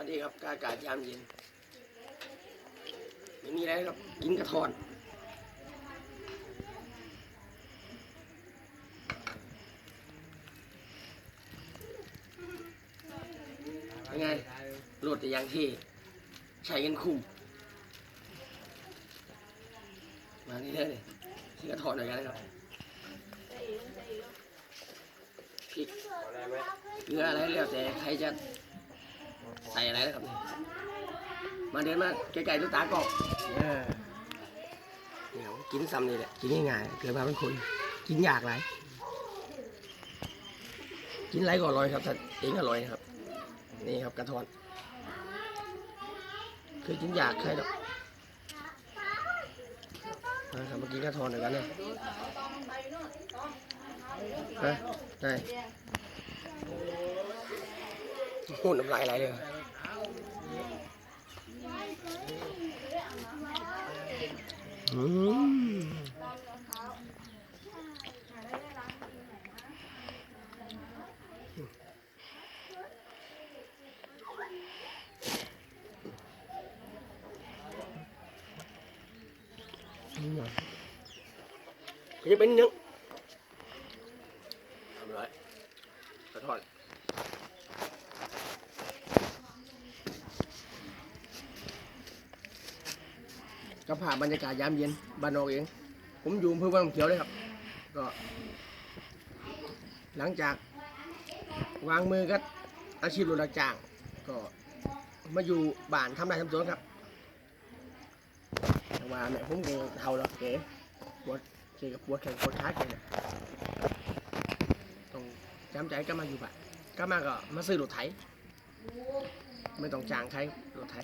วัสดีครับอากาศยามเย็นไม่มีอะไรครับกินกระทอนยังไงโหลดแต่ยางที่ใช้กันคุ้มมานี่เลยกินกระทอนหน่อยกันนะครับพริกเกลืออะไรแล้วแต่ใครจะ ใส่อะไรนะครับนี่มาเดินมาไกลๆลูกตากล้องเออเดี๋ยวกินซ้ำนี่แหละ กินง่ายๆเกิดมาเป็นคน กินยากไรกินไรก็อร่อยครับถ้าเองอร่อยนะครับ นี่ครับกระทอนเคยกินยากใครหรอกมาครับมากินกระทอนหน่อยกันเลยฮะได้พูดน้ำลายไหลเลย อืมจะเป็นนึงทำไรกระทอด ก็ผ่าพบรรยากาศยามเย็นบ้านนอกเอง ผมอยู่อำเภอวังน้ำเขียวเลยครับ ก็ หลังจากวางมือก็อาชีพรถรับจ้าง ก็มาอยู่บ้านทำไรทำสวนครับแต่ว่าเนี่ยผมก็เท่าแล้วเก๋ปวดเก๋กับปวดแขนปวดขาเก๋เนี่ยต้องจำใจก็มาอยู่บ้านก็มาก็มาซื้อรถไถไม่ต้องจ้างใครรถไถ